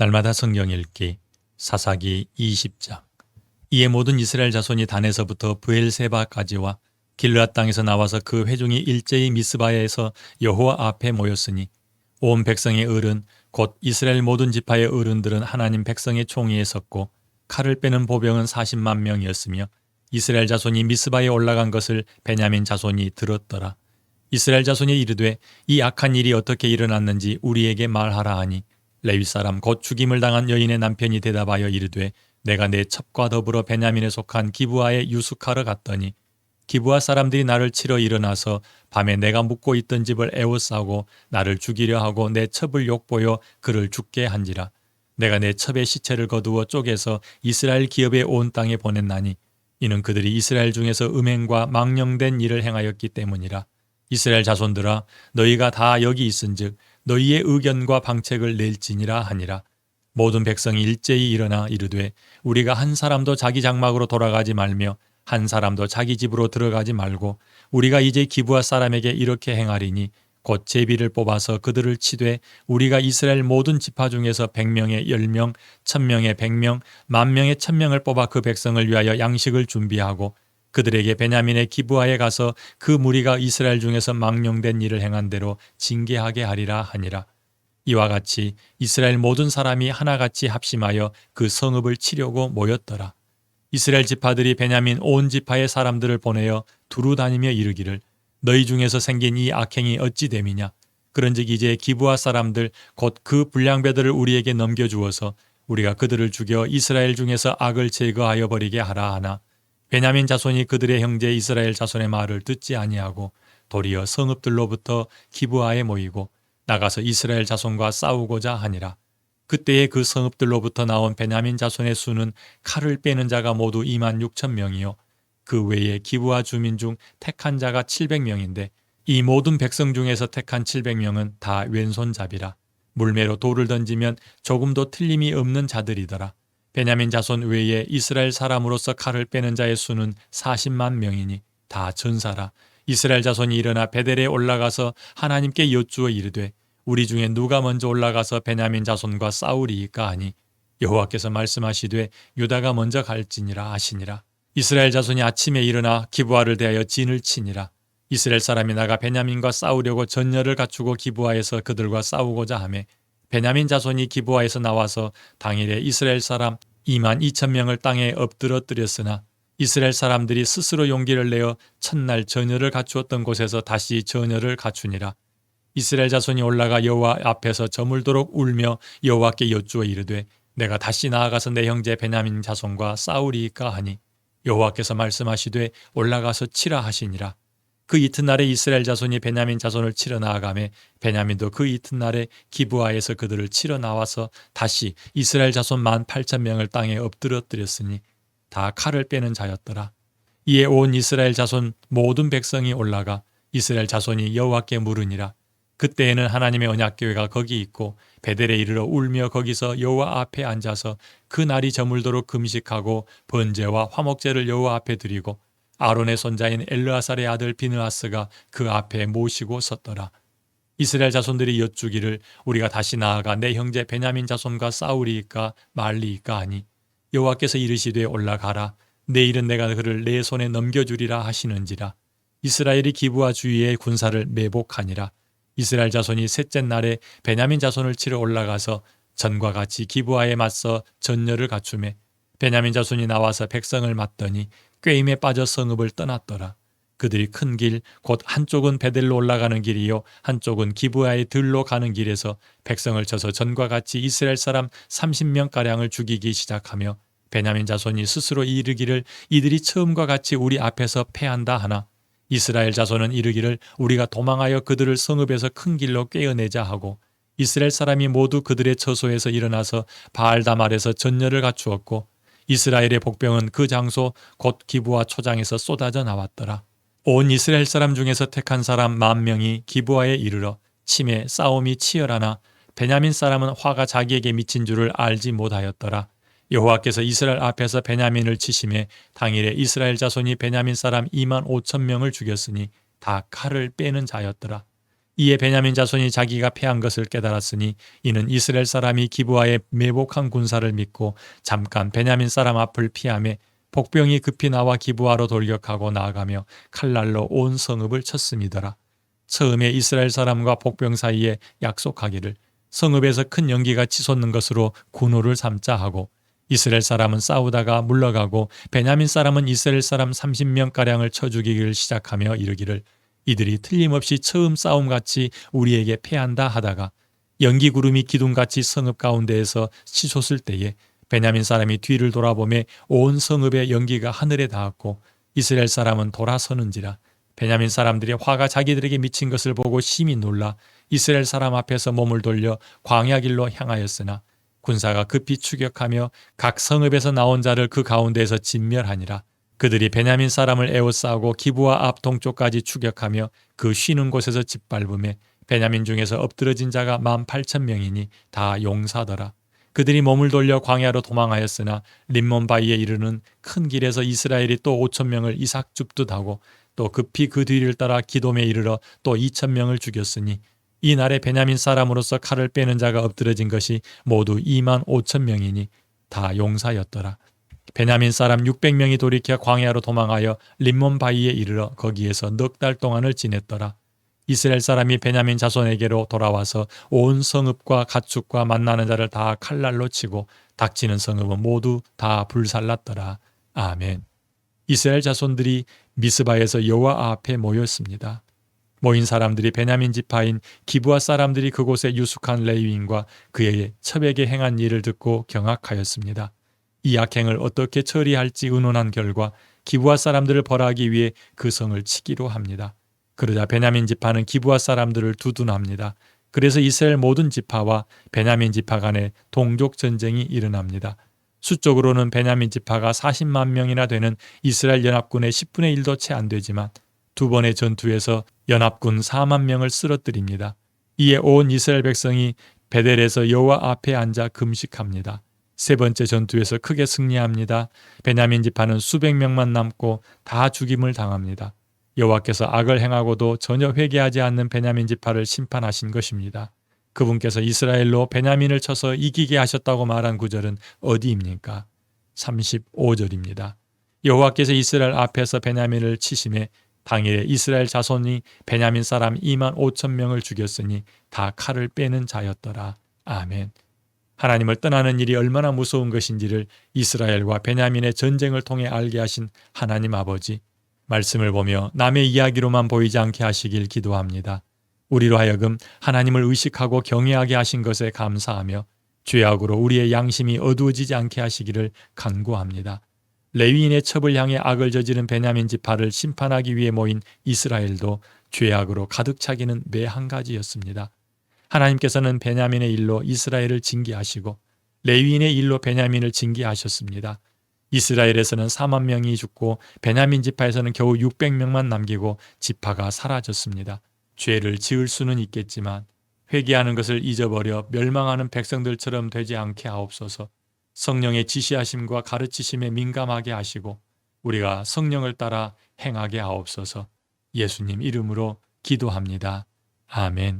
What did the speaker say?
날마다 성경 읽기 사사기 20장. 이에 모든 이스라엘 자손이 단에서부터 부엘세바까지와 길르앗 땅에서 나와서 그 회중이 일제히 미스바에서 여호와 앞에 모였으니 온 백성의 어른 곧 이스라엘 모든 지파의 어른들은 하나님 백성의 총위에 섰고 칼을 빼는 보병은 40만 명이었으며 이스라엘 자손이 미스바에 올라간 것을 베냐민 자손이 들었더라. 이스라엘 자손이 이르되 이 악한 일이 어떻게 일어났는지 우리에게 말하라 하니 레위 사람 곧 죽임을 당한 여인의 남편이 대답하여 이르되 내가 내 첩과 더불어 베냐민에 속한 기부하에 유숙하러 갔더니 기부하 사람들이 나를 치러 일어나서 밤에 내가 묵고 있던 집을 에워싸고 나를 죽이려 하고 내 첩을 욕보여 그를 죽게 한지라. 내가 내 첩의 시체를 거두어 쪼개서 이스라엘 기업의 온 땅에 보냈나니 이는 그들이 이스라엘 중에서 음행과 망령된 일을 행하였기 때문이라. 이스라엘 자손들아 너희가 다 여기 있은즉 너희의 의견과 방책을 낼지니라 하니라. 모든 백성이 일제히 일어나 이르되 우리가 한 사람도 자기 장막으로 돌아가지 말며 한 사람도 자기 집으로 들어가지 말고 우리가 이제 기부할 사람에게 이렇게 행하리니 곧 제비를 뽑아서 그들을 치되 우리가 이스라엘 모든 지파 중에서 백명의 열명, 천명의 백명, 만명의 천명을 뽑아 그 백성을 위하여 양식을 준비하고 그들에게 베냐민의 기부하에 가서 그 무리가 이스라엘 중에서 망령된 일을 행한 대로 징계하게 하리라 하니라. 이와 같이 이스라엘 모든 사람이 하나같이 합심하여 그 성읍을 치려고 모였더라. 이스라엘 지파들이 베냐민 온 지파의 사람들을 보내어 두루 다니며 이르기를 너희 중에서 생긴 이 악행이 어찌 됨이냐 그런즉 이제 기부하 사람들 곧 그 불량배들을 우리에게 넘겨 주어서 우리가 그들을 죽여 이스라엘 중에서 악을 제거하여 버리게 하라 하나 베냐민 자손이 그들의 형제 이스라엘 자손의 말을 듣지 아니하고 도리어 성읍들로부터 기부하에 모이고 나가서 이스라엘 자손과 싸우고자 하니라. 그때에 그 성읍들로부터 나온 베냐민 자손의 수는 칼을 빼는 자가 모두 2만 6천 명이요. 그 외에 기부하 주민 중 택한 자가 700명인데 이 모든 백성 중에서 택한 700명은 다 왼손잡이라. 물매로 돌을 던지면 조금도 틀림이 없는 자들이더라. 베냐민 자손 외에 이스라엘 사람으로서 칼을 빼는 자의 수는 40만 명이니 다 전사라. 이스라엘 자손이 일어나 베델에 올라가서 하나님께 여쭈어 이르되 우리 중에 누가 먼저 올라가서 베냐민 자손과 싸우리이까 하니 여호와께서 말씀하시되 유다가 먼저 갈지니라 하시니라. 이스라엘 자손이 아침에 일어나 기부하를 대하여 진을 치니라. 이스라엘 사람이 나가 베냐민과 싸우려고 전열을 갖추고 기부하에서 그들과 싸우고자 하매 베냐민 자손이 기부하에서 나와서 당일에 이스라엘 사람 2만 2천 명을 땅에 엎드러뜨렸으나 이스라엘 사람들이 스스로 용기를 내어 첫날 전열을 갖추었던 곳에서 다시 전열을 갖추니라. 이스라엘 자손이 올라가 여호와 앞에서 저물도록 울며 여호와께 여쭈어 이르되 내가 다시 나아가서 내 형제 베냐민 자손과 싸우리이까 하니 여호와께서 말씀하시되 올라가서 치라 하시니라. 그 이튿날에 이스라엘 자손이 베냐민 자손을 치러 나아가매 베냐민도 그 이튿날에 기부하에서 그들을 치러 나와서 다시 이스라엘 자손 만 팔천 명을 땅에 엎드러뜨렸으니 다 칼을 빼는 자였더라. 이에 온 이스라엘 자손 모든 백성이 올라가 이스라엘 자손이 여호와께 물으니라. 그때에는 하나님의 언약 교회가 거기 있고 베델에 이르러 울며 거기서 여호와 앞에 앉아서 그 날이 저물도록 금식하고 번제와 화목제를 여호와 앞에 드리고 아론의 손자인 엘르아살의 아들 비느하스가 그 앞에 모시고 섰더라. 이스라엘 자손들이 여쭈기를 우리가 다시 나아가 내 형제 베냐민 자손과 싸우리이까 말리이까 하니 여호와께서 이르시되 올라가라. 내일은 내가 그를 내 손에 넘겨주리라 하시는지라. 이스라엘이 기부와 주위의 군사를 매복하니라. 이스라엘 자손이 셋째 날에 베냐민 자손을 치러 올라가서 전과 같이 기부하에 맞서 전열을 갖추매 베냐민 자손이 나와서 백성을 맞더니 꾀임에 빠져 성읍을 떠났더라. 그들이 큰 길, 곧 한쪽은 베델로 올라가는 길이요, 한쪽은 기부하의 들로 가는 길에서 백성을 쳐서 전과 같이 이스라엘 사람 30명가량을 죽이기 시작하며 베냐민 자손이 스스로 이르기를 이들이 처음과 같이 우리 앞에서 패한다 하나 이스라엘 자손은 이르기를 우리가 도망하여 그들을 성읍에서 큰 길로 꿰어내자 하고 이스라엘 사람이 모두 그들의 처소에서 일어나서 바알다말에서 전열을 갖추었고 이스라엘의 복병은 그 장소 곧 기부와 초장에서 쏟아져 나왔더라. 온 이스라엘 사람 중에서 택한 사람 만 명이 기부하에 이르러 침에 싸움이 치열하나 베냐민 사람은 화가 자기에게 미친 줄을 알지 못하였더라. 여호와께서 이스라엘 앞에서 베냐민을 치심에 당일에 이스라엘 자손이 베냐민 사람 2만 5천 명을 죽였으니 다 칼을 빼는 자였더라. 이에 베냐민 자손이 자기가 패한 것을 깨달았으니 이는 이스라엘 사람이 기부하에 매복한 군사를 믿고 잠깐 베냐민 사람 앞을 피함에 복병이 급히 나와 기부하로 돌격하고 나아가며 칼날로 온 성읍을 쳤음이더라. 처음에 이스라엘 사람과 복병 사이에 약속하기를 성읍에서 큰 연기가 치솟는 것으로 군호를 삼자 하고 이스라엘 사람은 싸우다가 물러가고 베냐민 사람은 이스라엘 사람 30명 가량을 쳐 죽이기를 시작하며 이르기를 이들이 틀림없이 처음 싸움같이 우리에게 패한다 하다가 연기 구름이 기둥같이 성읍 가운데에서 치솟을 때에 베냐민 사람이 뒤를 돌아보매 온 성읍의 연기가 하늘에 닿았고 이스라엘 사람은 돌아서는지라 베냐민 사람들이 화가 자기들에게 미친 것을 보고 심히 놀라 이스라엘 사람 앞에서 몸을 돌려 광야 길로 향하였으나 군사가 급히 추격하며 각 성읍에서 나온 자를 그 가운데에서 진멸하니라 그들이 베냐민 사람을 에워싸고 기부와 앞 동쪽까지 추격하며 그 쉬는 곳에서 짓밟음에 베냐민 중에서 엎드러진 자가 만 팔천 명이니 다 용사더라 그들이 몸을 돌려 광야로 도망하였으나 림몬 바위에 이르는 큰 길에서 이스라엘이 또 오천 명을 이삭 줍듯하고 또 급히 그 뒤를 따라 기돔에 이르러 또 이천 명을 죽였으니 이 날에 베냐민 사람으로서 칼을 빼는 자가 엎드러진 것이 모두 2만 5천 명이니 다 용사였더라. 베냐민 사람 600명이 돌이켜 광야로 도망하여 림몬 바위에 이르러 거기에서 넉 달 동안을 지냈더라. 이스라엘 사람이 베냐민 자손에게로 돌아와서 온 성읍과 가축과 만나는 자를 다 칼날로 치고 닥치는 성읍은 모두 다 불살랐더라. 아멘. 이스라엘 자손들이 미스바에서 여호와 앞에 모였습니다. 모인 사람들이 베냐민 지파인 기부아 사람들이 그곳에 유숙한 레위인과 그의 첩에게 행한 일을 듣고 경악하였습니다. 이 악행을 어떻게 처리할지 의논한 결과 기부아 사람들을 벌하기 위해 그 성을 치기로 합니다. 그러자 베냐민 지파는 기부아 사람들을 두둔합니다. 그래서 이스라엘 모든 지파와 베냐민 지파 간에 동족 전쟁이 일어납니다. 수적으로는 베냐민 지파가 40만 명이나 되는 이스라엘 연합군의 10분의 1도 채 안 되지만 두 번의 전투에서 연합군 4만 명을 쓰러뜨립니다. 이에 온 이스라엘 백성이 베델에서 여호와 앞에 앉아 금식합니다. 세 번째 전투에서 크게 승리합니다. 베냐민 지파는 수백 명만 남고 다 죽임을 당합니다. 여호와께서 악을 행하고도 전혀 회개하지 않는 베냐민 지파를 심판하신 것입니다. 그분께서 이스라엘로 베냐민을 쳐서 이기게 하셨다고 말한 구절은 어디입니까? 35절입니다. 여호와께서 이스라엘 앞에서 베냐민을 치심에 당일에 이스라엘 자손이 베냐민 사람 2만 5천 명을 죽였으니 다 칼을 빼는 자였더라. 아멘. 하나님을 떠나는 일이 얼마나 무서운 것인지를 이스라엘과 베냐민의 전쟁을 통해 알게 하신 하나님 아버지 말씀을 보며 남의 이야기로만 보이지 않게 하시길 기도합니다. 우리로 하여금 하나님을 의식하고 경외하게 하신 것에 감사하며 죄악으로 우리의 양심이 어두워지지 않게 하시기를 간구합니다. 레위인의 첩을 향해 악을 저지른 베냐민 지파를 심판하기 위해 모인 이스라엘도 죄악으로 가득 차기는 매 한 가지였습니다. 하나님께서는 베냐민의 일로 이스라엘을 징계하시고 레위인의 일로 베냐민을 징계하셨습니다. 이스라엘에서는 4만 명이 죽고 베냐민 지파에서는 겨우 600명만 남기고 지파가 사라졌습니다. 죄를 지을 수는 있겠지만 회개하는 것을 잊어버려 멸망하는 백성들처럼 되지 않게 하옵소서. 성령의 지시하심과 가르치심에 민감하게 하시고 우리가 성령을 따라 행하게 하옵소서. 예수님 이름으로 기도합니다. 아멘.